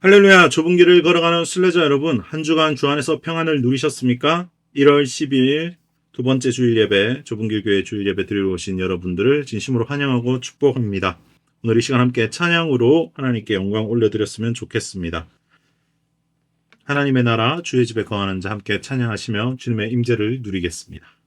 할렐루야 좁은 길을 걸어가는 순례자 여러분 한 주간 주 안에서 평안을 누리셨습니까? 1월 12일 두 번째 주일 예배 좁은 길 교회 주일 예배 드리러 오신 여러분들을 진심으로 환영하고 축복합니다. 오늘 이 시간 함께 찬양으로 하나님께 영광 올려드렸으면 좋겠습니다. 하나님의 나라 주의 집에 거하는 자 함께 찬양하시며 주님의 임재를 누리겠습니다.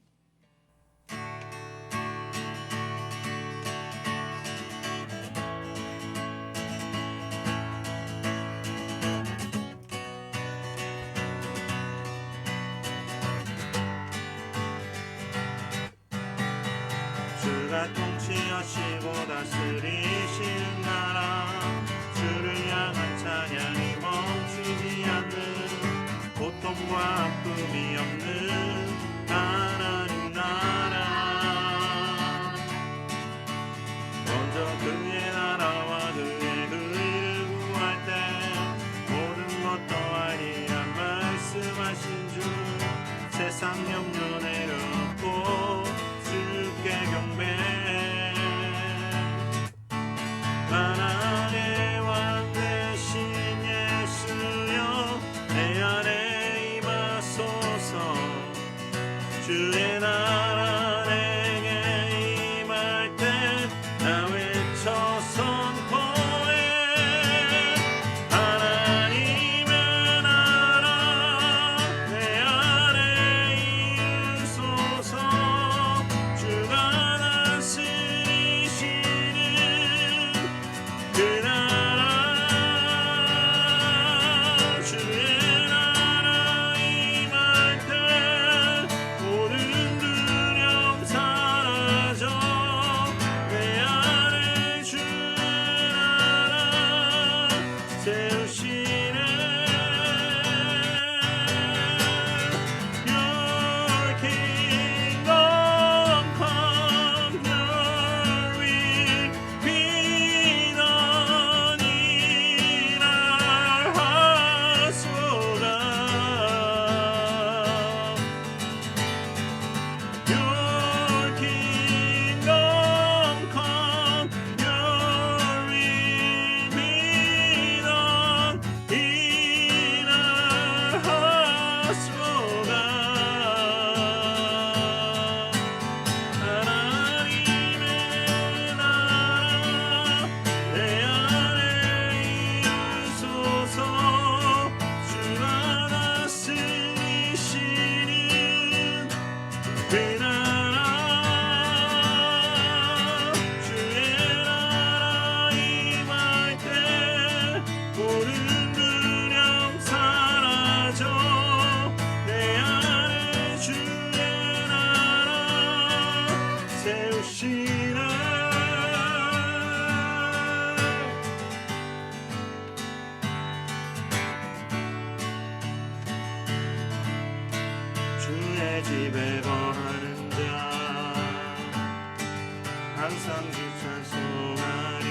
항상 주 찬송하리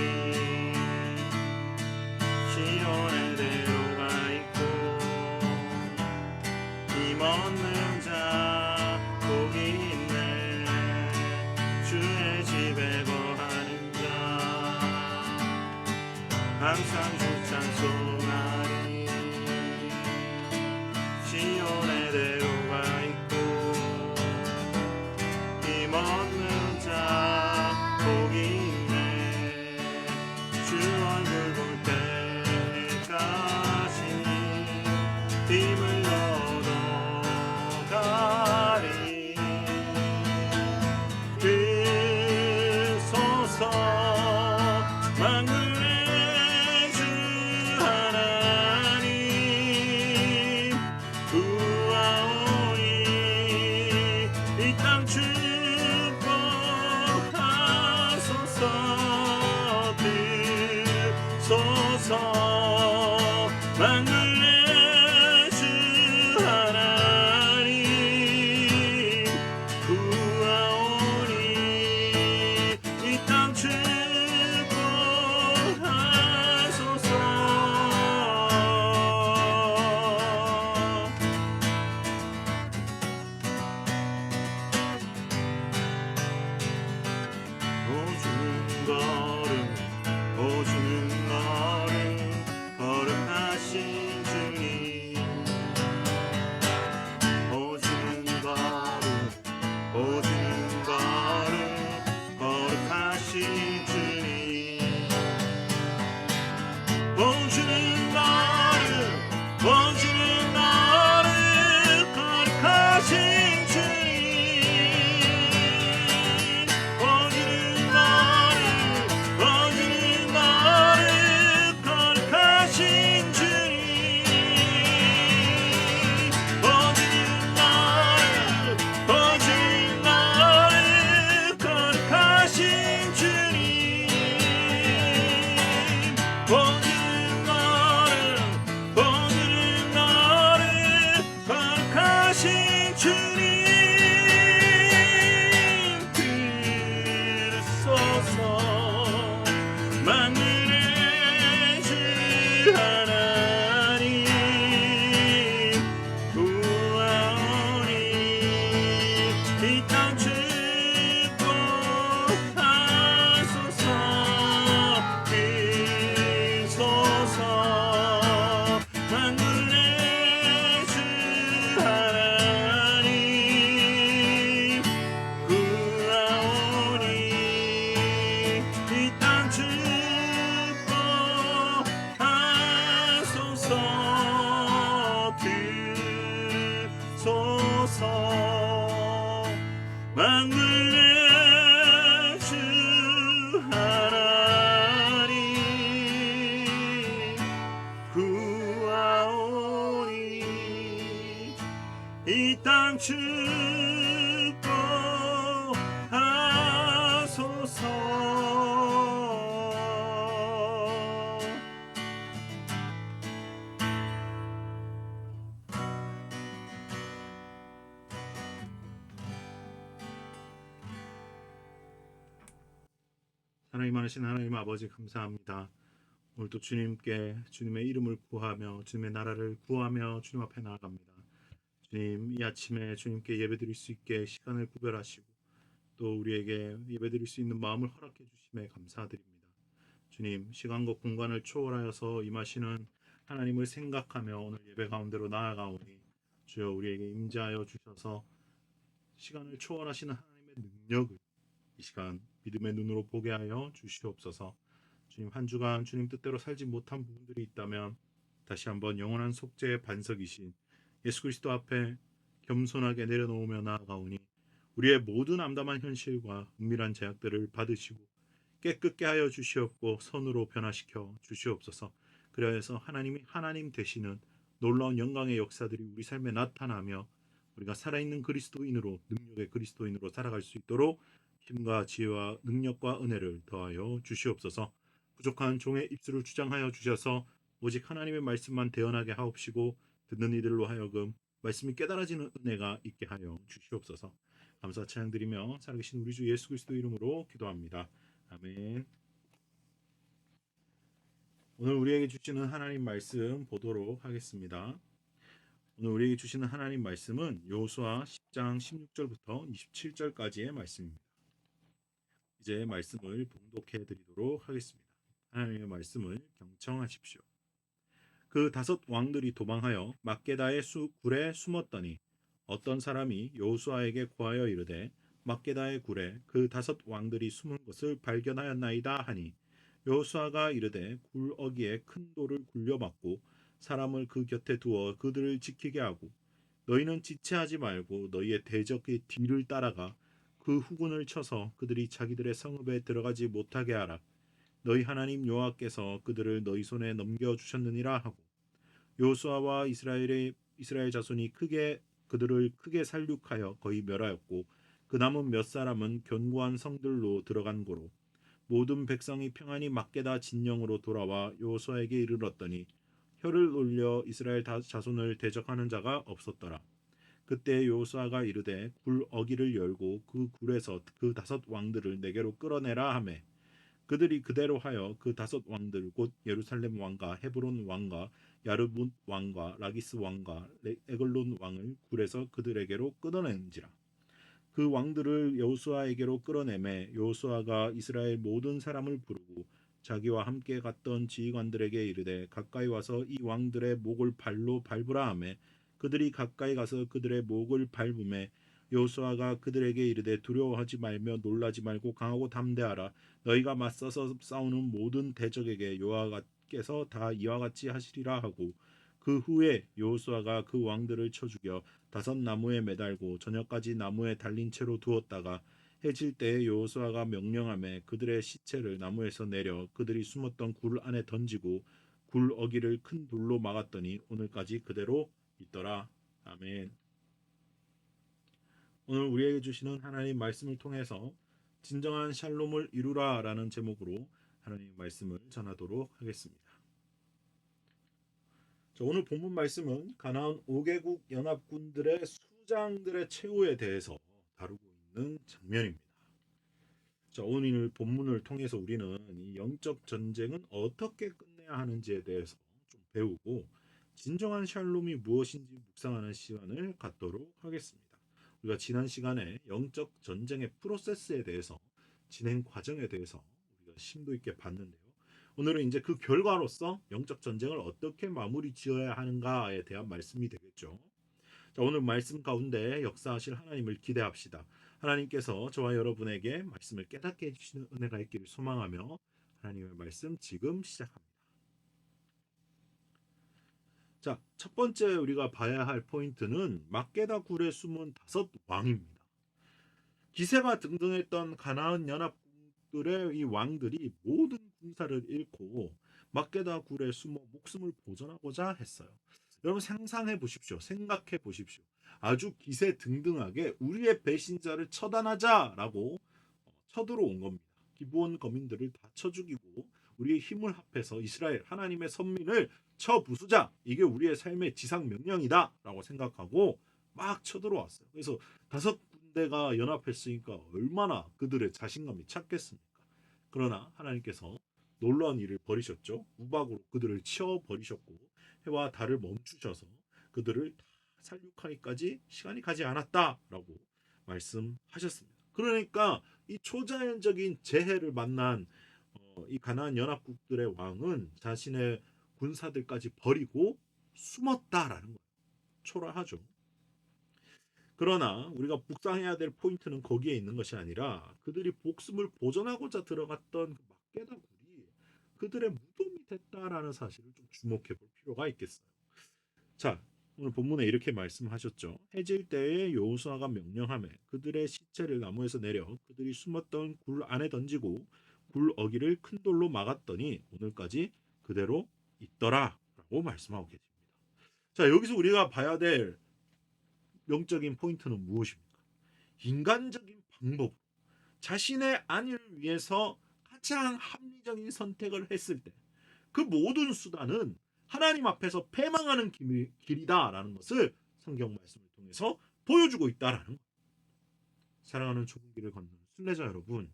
시온의 대로가 있고 힘 얻는 자 복이 있네. 주의 집에 거하는 자 항상 주 이 땅 축복 하소서 하나님 하신 하나님 아버지 감사합니다. 오늘도 주님께 주님의 이름을 구하며 주님의 나라를 구하며 주님 앞에 나아갑니다. 주님 이 아침에 주님께 예배드릴 수 있게 시간을 구별하시고 또 우리에게 예배드릴 수 있는 마음을 허락해 주심에 감사드립니다. 주님 시간과 공간을 초월하여서 임하시는 하나님을 생각하며 오늘 예배 가운데로 나아가오니 주여 우리에게 임재하여 주셔서 시간을 초월하시는 하나님의 능력을 이 시간 믿음의 눈으로 보게 하여 주시옵소서. 주님 한 주간 주님 뜻대로 살지 못한 부분들이 있다면 다시 한번 영원한 속죄의 반석이신 예수 그리스도 앞에 겸손하게 내려놓으며 나아가오니 우리의 모든 암담한 현실과 은밀한 제약들을 받으시고 깨끗게 하여 주시옵고 선으로 변화시켜 주시옵소서. 그래서 하나님이 하나님 되시는 놀라운 영광의 역사들이 우리 삶에 나타나며 우리가 살아있는 그리스도인으로 능력의 그리스도인으로 살아갈 수 있도록 힘과 지혜와 능력과 은혜를 더하여 주시옵소서. 부족한 종의 입술을 주장하여 주셔서 오직 하나님의 말씀만 대언하게 하옵시고 듣는 이들로 하여금 말씀이 깨달아지는 은혜가 있게 하여 주시옵소서. 감사 찬양드리며 살아계신 우리 주 예수 그리스도 이름으로 기도합니다. 아멘. 오늘 우리에게 주시는 하나님 말씀 보도록 하겠습니다. 오늘 우리에게 주시는 하나님 말씀은 여호수아 10장 16절부터 27절까지의 말씀입니다. 이제 말씀을 봉독해 드리도록 하겠습니다. 하나님의 말씀을 경청하십시오. 그 다섯 왕들이 도망하여 막게다의 수 굴에 숨었더니 어떤 사람이 여호수아에게 고하여 이르되 막게다의 굴에 그 다섯 왕들이 숨은 것을 발견하였나이다 하니 여호수아가 이르되 굴 어기에 큰 돌을 굴려 막고 사람을 그 곁에 두어 그들을 지키게 하고 너희는 지체하지 말고 너희의 대적의 뒤를 따라가 그 후군을 쳐서 그들이 자기들의 성읍에 들어가지 못하게 하라. 너희 하나님 여호와께서 그들을 너희 손에 넘겨 주셨느니라 하고 여호수아와 이스라엘의 이스라엘 자손이 크게 그들을 크게 살육하여 거의 멸하였고 그 남은 몇 사람은 견고한 성들로 들어간 고로 모든 백성이 평안히 막게다 진영으로 돌아와 여호수아에게 이르렀더니 혀를 올려 이스라엘 다- 자손을 대적하는 자가 없었더라. 그때 여호수아가 이르되 굴 어기를 열고 그 굴에서 그 다섯 왕들을 내게로 끌어내라 하매 그들이 그대로 하여 그 다섯 왕들 곧 예루살렘 왕과 헤브론 왕과 야르뭇 왕과 라기스 왕과 레- 에글론 왕을 굴에서 그들에게로 끌어낸지라. 그 왕들을 여호수아에게로 끌어내매 여호수아가 이스라엘 모든 사람을 부르고 자기와 함께 갔던 지휘관들에게 이르되 가까이 와서 이 왕들의 목을 발로 밟으라 하매 그들이 가까이 가서 그들의 목을 밟음에 여호수아가 그들에게 이르되 두려워하지 말며 놀라지 말고 강하고 담대하라 너희가 맞서서 싸우는 모든 대적에게 여호와께서 다 이와 같이 하시리라 하고 그 후에 여호수아가 그 왕들을 쳐 죽여 다섯 나무에 매달고 저녁까지 나무에 달린 채로 두었다가 해질 때에 여호수아가 명령함에 그들의 시체를 나무에서 내려 그들이 숨었던 굴 안에 던지고 굴 어기를 큰 돌로 막았더니 오늘까지 그대로 있더라. 아멘. 오늘 우리에게 주시는 하나님 말씀을 통해서 진정한 샬롬을 이루라라는 제목으로 하나님 말씀을 전하도록 하겠습니다. 자, 오늘 본문 말씀은 가나안 5개국 연합군들의 수장들의 최후에 대해서 다루고 있는 장면입니다. 자, 오늘 본문을 통해서 우리는 이 영적 전쟁은 어떻게 끝내야 하는지에 대해서 좀 배우고 진정한 샬롬이 무엇인지 묵상하는 시간을 갖도록 하겠습니다. 우리가 지난 시간에 영적 전쟁의 프로세스에 대해서 진행 과정에 대해서 우리가 심도 있게 봤는데요. 오늘은 이제 그 결과로서 영적 전쟁을 어떻게 마무리 지어야 하는가에 대한 말씀이 되겠죠. 자, 오늘 말씀 가운데 역사하실 하나님을 기대합시다. 하나님께서 저와 여러분에게 말씀을 깨닫게 해주시는 은혜가 있기를 소망하며 하나님의 말씀 지금 시작합니다. 자, 첫 번째 우리가 봐야 할 포인트는 막게다 굴에 숨은 다섯 왕입니다. 기세가 등등했던 가나안 연합국들의 이 왕들이 모든 군사를 잃고 막게다 굴에 숨어 목숨을 보존하고자 했어요. 여러분 상상해 보십시오. 생각해 보십시오. 아주 기세 등등하게 우리의 배신자를 처단하자라고 어, 쳐들어온 겁니다. 기본 거민들을 다 쳐 죽이고 우리의 힘을 합해서 이스라엘 하나님의 선민을 쳐 부수자 이게 우리의 삶의 지상 명령이다라고 생각하고 막 쳐들어왔어요. 그래서 다섯 군데가 연합했으니까 얼마나 그들의 자신감이 찼겠습니까? 그러나 하나님께서 놀라운 일을 벌이셨죠. 우박으로 그들을 치어 버리셨고 해와 달을 멈추셔서 그들을 다 살육하기까지 시간이 가지 않았다라고 말씀하셨습니다. 그러니까 이 초자연적인 재해를 만난 어, 이 가나안 연합국들의 왕은 자신의 군사들까지 버리고 숨었다라는 거예요. 초라하죠. 그러나 우리가 묵상해야 될 포인트는 거기에 있는 것이 아니라 그들이 목숨을 보존하고자 들어갔던 그 막게다 굴이 그들의 무덤이 됐다라는 사실을 좀 주목해 볼 필요가 있겠어요. 자, 오늘 본문에 이렇게 말씀하셨죠. 해질 때에 여호수아가 명령하며 그들의 시체를 나무에서 내려 그들이 숨었던 굴 안에 던지고 굴 어기를 큰 돌로 막았더니 오늘까지 그대로 있더라라고 말씀하고 계십니다. 자, 여기서 우리가 봐야 될 영적인 포인트는 무엇입니까? 인간적인 방법, 자신의 안위를 위해서 가장 합리적인 선택을 했을 때 그 모든 수단은 하나님 앞에서 패망하는 길- 길이다라는 것을 성경 말씀을 통해서 보여주고 있다라는 거예요. 사랑하는 좁은 길을 걷는 순례자 여러분,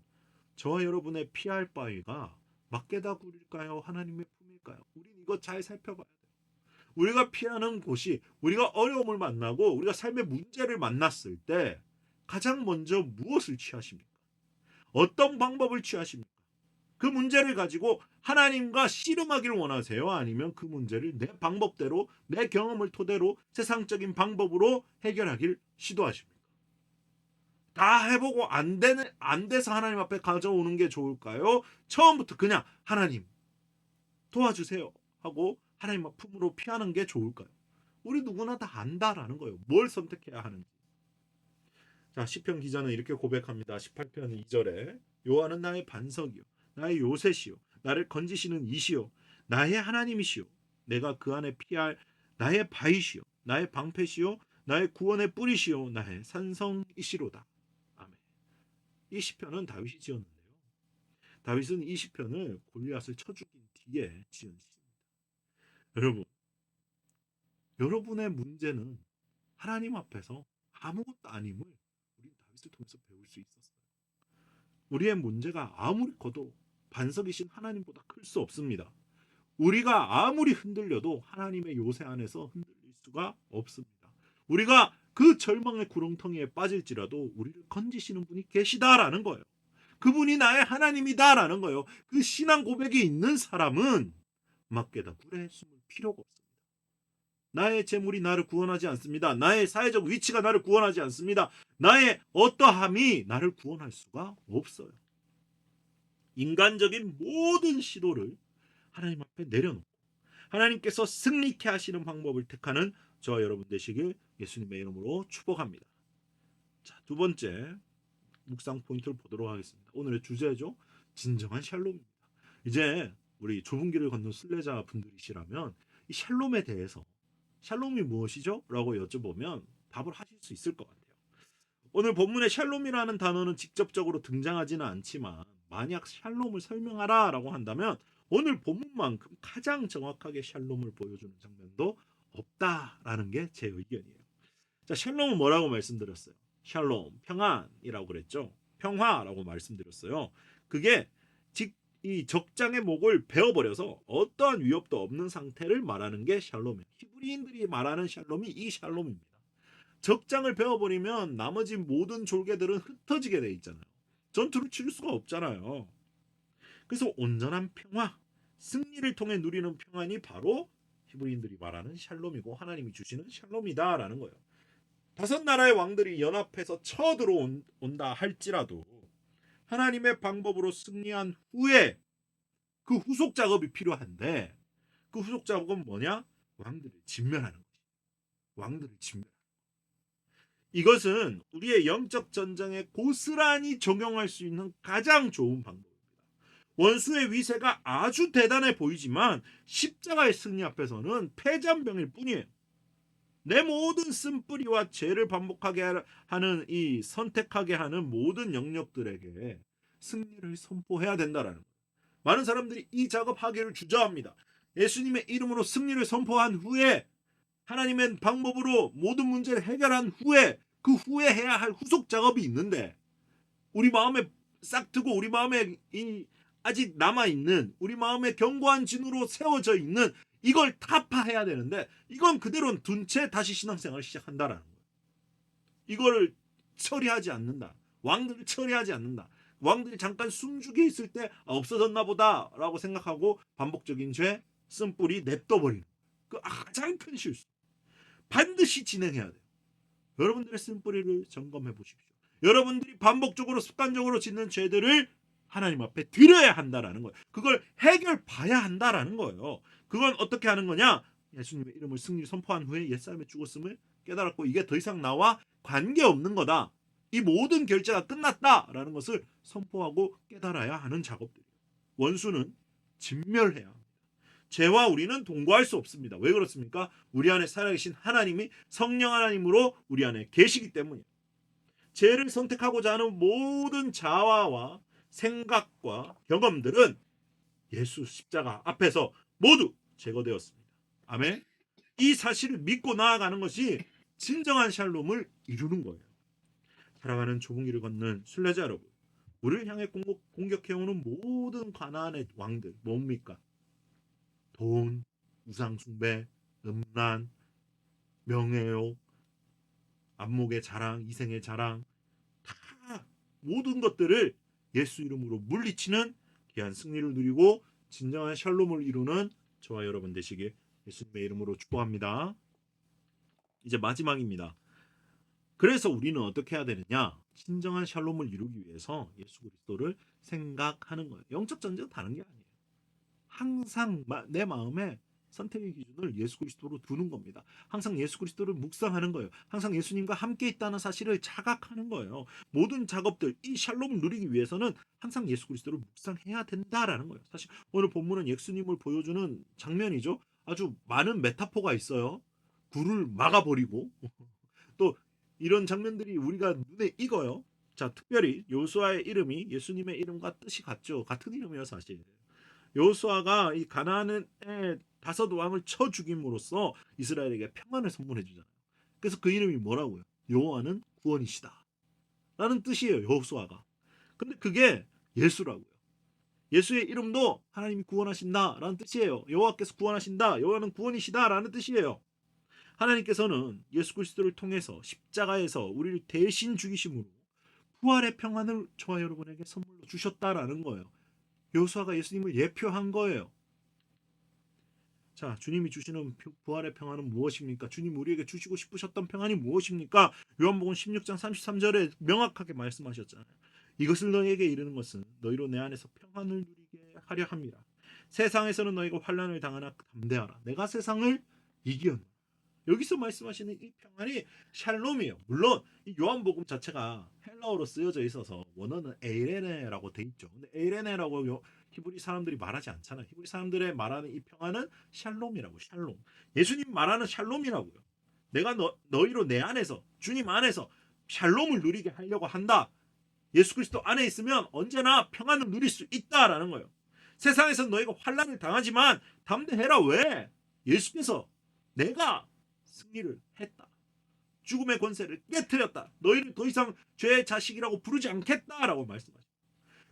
저와 여러분의 피할 바위가 막게다 굴일까요? 하나님의 품일까요? 우린 이거 잘 살펴봐야 돼요. 우리가 피하는 곳이 우리가 어려움을 만나고 우리가 삶의 문제를 만났을 때 가장 먼저 무엇을 취하십니까? 어떤 방법을 취하십니까? 그 문제를 가지고 하나님과 씨름하기를 원하세요? 아니면 그 문제를 내 방법대로 내 경험을 토대로 세상적인 방법으로 해결하길 시도하십니까? 다 해보고 안 되는 안 돼서 하나님 앞에 가져오는 게 좋을까요? 처음부터 그냥 하나님 도와주세요 하고 하나님 앞 품으로 피하는 게 좋을까요? 우리 누구나 다 안다라는 거예요. 뭘 선택해야 하는지. 자, 시편 기자는 이렇게 고백합니다. 18편 2절에 여호와는 나의 반석이요 나의 요새시요 나를 건지시는 이시요 나의 하나님이시요 내가 그 안에 피할 나의 바위시요 나의 방패시요 나의 구원의 뿌리시요 나의 산성이시로다. 이 시편은 다윗이 지었는데요. 다윗은 이 시편을 골리앗을 쳐 죽인 뒤에 지은 시입니다. 여러분, 여러분의 문제는 하나님 앞에서 아무것도 아님을 우리 다윗을 통해서 배울 수 있었어요. 우리의 문제가 아무리 커도 반석이신 하나님보다 클 수 없습니다. 우리가 아무리 흔들려도 하나님의 요새 안에서 흔들릴 수가 없습니다. 우리가 그 절망의 구렁텅이에 빠질지라도 우리를 건지시는 분이 계시다라는 거예요. 그분이 나의 하나님이다라는 거예요. 그 신앙 고백이 있는 사람은 막게다 굴에 숨을 필요가 없습니다. 나의 재물이 나를 구원하지 않습니다. 나의 사회적 위치가 나를 구원하지 않습니다. 나의 어떠함이 나를 구원할 수가 없어요. 인간적인 모든 시도를 하나님 앞에 내려놓고 하나님께서 승리케 하시는 방법을 택하는 저와 여러분 되시길 예수님의 이름으로 축복합니다. 자, 두 번째 묵상 포인트를 보도록 하겠습니다. 오늘의 주제죠. 진정한 샬롬입니다. 이제 우리 좁은 길을 걷는 순례자 분들이시라면 이 샬롬에 대해서 샬롬이 무엇이죠? 라고 여쭤보면 답을 하실 수 있을 것 같아요. 오늘 본문에 샬롬이라는 단어는 직접적으로 등장하지는 않지만 만약 샬롬을 설명하라 라고 한다면 오늘 본문만큼 가장 정확하게 샬롬을 보여주는 장면도 없다라는 게 제 의견이에요. 자, 샬롬은 뭐라고 말씀드렸어요? 샬롬, 평안이라고 그랬죠. 평화라고 말씀드렸어요. 그게 직, 이 적장의 목을 베어버려서 어떠한 위협도 없는 상태를 말하는 게 샬롬이에요. 히브리인들이 말하는 샬롬이 이 샬롬입니다. 적장을 베어버리면 나머지 모든 졸개들은 흩어지게 돼 있잖아요. 전투를 치를 수가 없잖아요. 그래서 온전한 평화, 승리를 통해 누리는 평안이 바로 히브리인들이 말하는 샬롬이고 하나님이 주시는 샬롬이다라는 거예요. 다섯 나라의 왕들이 연합해서 쳐들어온다 할지라도 하나님의 방법으로 승리한 후에 그 후속 작업이 필요한데 그 후속 작업은 뭐냐? 왕들을 진멸하는 거지. 왕들을 진멸. 이것은 우리의 영적 전쟁에 고스란히 적용할 수 있는 가장 좋은 방법입니다. 원수의 위세가 아주 대단해 보이지만 십자가의 승리 앞에서는 패잔병일 뿐이에요. 내 모든 쓴뿌리와 죄를 반복하게 하는 이 선택하게 하는 모든 영역들에게 승리를 선포해야 된다라는 거예요. 많은 사람들이 이 작업하기를 주저합니다. 예수님의 이름으로 승리를 선포한 후에 하나님의 방법으로 모든 문제를 해결한 후에 그 후에 해야 할 후속 작업이 있는데 우리 마음에 싹 트고 우리 마음에 이 아직 남아 있는 우리 마음에 견고한 진으로 세워져 있는 이걸 타파해야 되는데 이건 그대로 둔 채 다시 신앙생활을 시작한다라는 거예요. 이걸 처리하지 않는다. 왕들을 처리하지 않는다. 왕들이 잠깐 숨죽여 있을 때 아, 없어졌나 보다라고 생각하고 반복적인 죄, 쓴뿌리 냅둬버리는 그 가장 큰 실수. 반드시 진행해야 돼요. 여러분들의 쓴뿌리를 점검해 보십시오. 여러분들이 반복적으로 습관적으로 짓는 죄들을 하나님 앞에 드려야 한다라는 거예요. 그걸 해결 봐야 한다라는 거예요. 그건 어떻게 하는 거냐? 예수님의 이름을 승리 선포한 후에 옛사람의 죽었음을 깨달았고 이게 더 이상 나와 관계 없는 거다. 이 모든 결제가 끝났다라는 것을 선포하고 깨달아야 하는 작업들. 원수는 진멸해야 합니다. 죄와 우리는 동거할 수 없습니다. 왜 그렇습니까? 우리 안에 살아계신 하나님이 성령 하나님으로 우리 안에 계시기 때문이에요. 죄를 선택하고자 하는 모든 자화와 생각과 경험들은 예수 십자가 앞에서 모두 제거되었습니다. 아멘. 이 사실을 믿고 나아가는 것이 진정한 샬롬을 이루는 거예요. 사랑하는 길을 걷는 순례자 여러분, 우리를 향해 공격, 공격 해오는 모든 가나안의 왕들 뭡니까? 돈, 우상 숭배, 음란, 명예욕, 안목의 자랑, 이생의 자랑 다 모든 것들을 예수 이름으로 물리치는 귀한 승리를 누리고 진정한 샬롬을 이루는 저와 여러분 되시길 예수님의 이름으로 축복합니다. 이제 마지막입니다. 그래서 우리는 어떻게 해야 되느냐? 진정한 샬롬을 이루기 위해서 예수 그리스도를 생각하는 거예요. 영적 전쟁은 다른 게 아니에요. 항상 마- 내 마음에 선택의 기준을 예수 그리스도로 두는 겁니다. 항상 예수 그리스도를 묵상하는 거예요. 항상 예수님과 함께 있다는 사실을 자각하는 거예요. 모든 작업들 이 샬롬을 누리기 위해서는 항상 예수 그리스도를 묵상해야 된다라는 거예요. 사실 오늘 본문은 예수님을 보여주는 장면이죠. 아주 많은 메타포가 있어요. 굴을 막아버리고 또 이런 장면들이 우리가 눈에 익어요. 자, 특별히 요수아의 이름이 예수님의 이름과 뜻이 같죠. 같은 이름이에요, 사실. 요수아가 이 가나안의 다섯 왕을 쳐 죽임으로써 이스라엘에게 평안을 선물해 주잖아요. 그래서 그 이름이 뭐라고요? 여호와는 구원이시다. 라는 뜻이에요, 여호수아가. 근데 그게 예수라고요. 예수의 이름도 하나님이 구원하신다라는 뜻이에요. 여호와께서 구원하신다. 여호와는 구원이시다라는 뜻이에요. 하나님께서는 예수 그리스도를 통해서 십자가에서 우리를 대신 죽이심으로 부활의 평안을 저와 여러분에게 선물로 주셨다라는 거예요. 여호수아가 예수님을 예표한 거예요. 자, 주님이 주시는 부- 부활의 평안은 무엇입니까? 주님 우리에게 주시고 싶으셨던 평안이 무엇입니까? 요한복음 16장 33절에 명확하게 말씀하셨잖아요. 이것을 너희에게 이르는 것은 너희로 내 안에서 평안을 누리게 하려 합니다. 세상에서는 너희가 환란을 당하나 담대하라. 내가 세상을 이기었노라. 여기서 말씀하시는 이 평안이 샬롬이에요. 물론 이 요한복음 자체가 헬라어로 쓰여져 있어서 원어는 에이레네라고 돼 있죠. 근데 에이레네라고 요- 히브리 사람들이 말하지 않잖아요. 히브리 사람들의 말하는 이 평안은 샬롬이라고 샬롬. 예수님 말하는 샬롬이라고요. 내가 너, 너희로 내 안에서 주님 안에서 샬롬을 누리게 하려고 한다. 예수 그리스도 안에 있으면 언제나 평안을 누릴 수 있다라는 거예요. 세상에서 너희가 환란을 당하지만 담대해라 왜? 예수께서 내가 승리를 했다. 죽음의 권세를 깨뜨렸다. 너희를 더 이상 죄의 자식이라고 부르지 않겠다라고 말씀하십니다.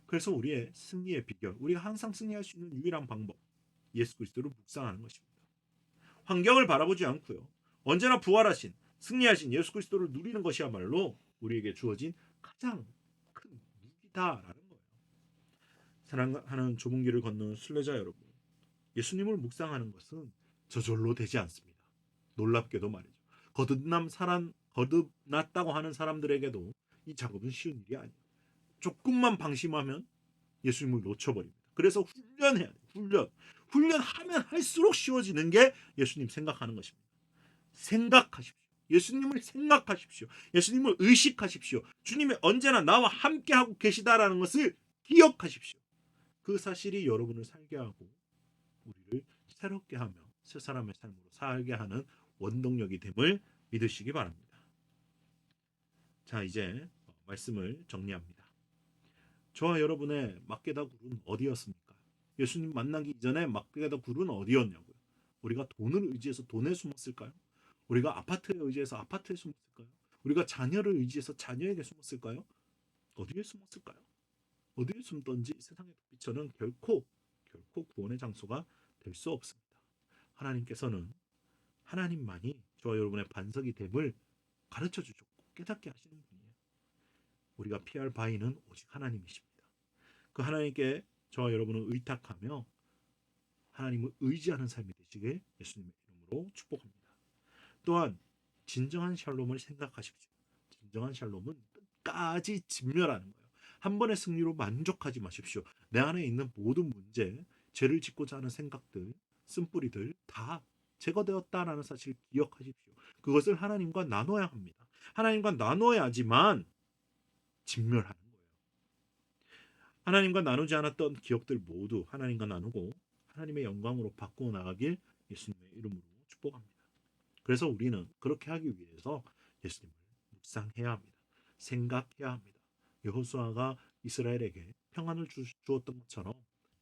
그래서 우리의 승리의 비결, 우리가 항상 승리할 수 있는 유일한 방법, 예수 그리스도를 묵상하는 것입니다. 환경을 바라보지 않고요. 언제나 부활하신, 승리하신 예수 그리스도를 누리는 것이야말로 우리에게 주어진 가장 큰 무기다라는 거예요. 사랑하는 길을 걷는 순례자 여러분, 예수님을 묵상하는 것은 저절로 되지 않습니다. 놀랍게도 말이죠. 거듭남 사람 거듭났다고 하는 사람들에게도 이 작업은 쉬운 일이 아니에요. 조금만 방심하면 예수님을 놓쳐버립니다. 그래서 훈련해야 돼요. 훈련. 훈련하면 할수록 쉬워지는 게 예수님 생각하는 것입니다. 생각하십시오. 예수님을 생각하십시오. 예수님을 의식하십시오. 주님이 언제나 나와 함께하고 계시다라는 것을 기억하십시오. 그 사실이 여러분을 살게 하고 우리를 새롭게 하며 새 사람의 삶으로 살게 하는 원동력이 됨을 믿으시기 바랍니다. 자, 이제 말씀을 정리합니다. 저와 여러분의 막게다 굴은 어디였습니까? 예수님 만나기 이전에 막게다 굴은 어디였냐고요? 우리가 돈을 의지해서 돈에 숨었을까요? 우리가 아파트에 의지해서 아파트에 숨었을까요? 우리가 자녀를 의지해서 자녀에게 숨었을까요? 어디에 숨었을까요? 어디에 숨던지 세상의 빛처는 결코 결코 구원의 장소가 될 수 없습니다. 하나님께서는 하나님만이 저와 여러분의 반석이 됨을 가르쳐 주셨고 깨닫게 하시는 분이에요. 우리가 피할 바위는 오직 하나님이십니다. 그 하나님께 저와 여러분을 의탁하며 하나님을 의지하는 삶이 되시길 예수님의 이름으로 축복합니다. 또한 진정한 샬롬을 생각하십시오. 진정한 샬롬은 끝까지 진멸하는 거예요. 한 번의 승리로 만족하지 마십시오. 내 안에 있는 모든 문제, 죄를 짓고자 하는 생각들, 쓴뿌리들 다 제거되었다라는 사실을 기억하십시오. 그것을 하나님과 나눠야 합니다. 하나님과 나눠야지만 진멸하는 거예요. 하나님과 나누지 않았던 기억들 모두 하나님과 나누고 하나님의 영광으로 바꾸어 나가길 예수님의 이름으로 축복합니다. 그래서 우리는 그렇게 하기 위해서 예수님을 묵상해야 합니다. 생각해야 합니다. 여호수아가 이스라엘에게 평안을 주, 주었던 것처럼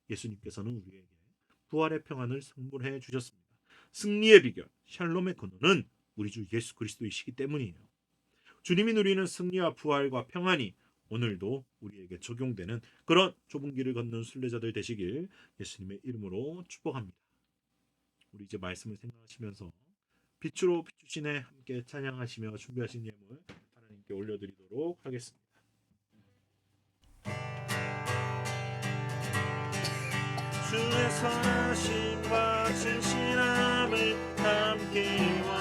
예수님께서는 우리에게 부활의 평안을 선물해 주셨습니다. 승리의 비결, 샬롬의 근원은 우리 주 예수 그리스도이시기 때문이에요. 주님이 누리는 승리와 부활과 평안이 오늘도 우리에게 적용되는 그런 좁은 길을 걷는 순례자들 되시길 예수님의 이름으로 축복합니다. 우리 이제 말씀을 생각하시면서 빛으로 비추시네 함께 찬양하시며 준비하신 예물 하나님께 올려드리도록 하겠습니다. 주의 선하심과 진실함을 담기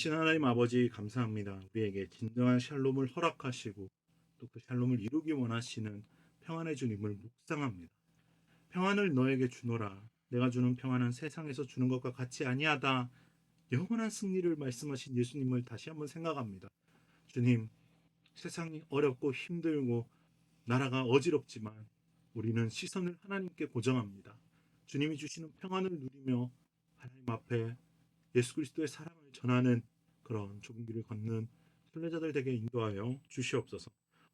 많으신 하나님 아버지 감사합니다. 우리에게 진정한 샬롬을 허락하시고 또 그 샬롬을 이루기 원하시는 평안의 주님을 묵상합니다. 평안을 너에게 주노라. 내가 주는 평안은 세상에서 주는 것과 같이 아니하다. 영원한 승리를 말씀하신 예수님을 다시 한번 생각합니다. 주님, 세상이 어렵고 힘들고 나라가 어지럽지만 우리는 시선을 하나님께 고정합니다. 주님이 주시는 평안을 누리며 하나님 앞에 예수 그리스도의 사랑을 전하는 그런 좁은 길을 걷는 순례자들 되게 인도하여 주시옵소서.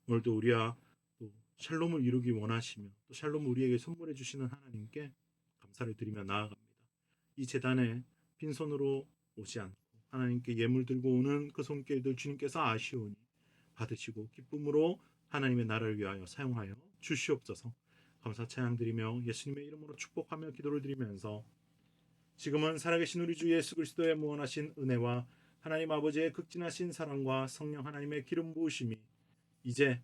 오늘도 우리와 또 샬롬을 이루기 원하시며 또 샬롬을 우리에게 선물해 주시는 하나님께 감사를 드리며 나아갑니다. 이 재단에 빈손으로 오지 않고 하나님께 예물 들고 오는 그 손길들 주님께서 아시오니 받으시고 기쁨으로 하나님의 나라를 위하여 사용하여 주시옵소서. 감사 찬양 드리며 예수님의 이름으로 축복하며 기도를 드리면서 지금은 살아계신 우리 주 예수 그리스도의 무한하신 은혜와 하나님 아버지의 극진하신 사랑과 성령 하나님의 기름 부으심이 이제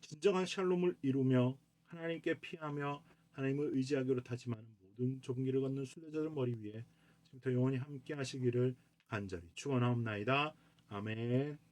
진정한 샬롬을 이루며 하나님께 피하며 하나님을 의지하기로 다짐하는 모든 길을 걷는 순례자들 머리 위에 지금부터 영원히 함께 하시기를 간절히 축원하옵나이다. 아멘.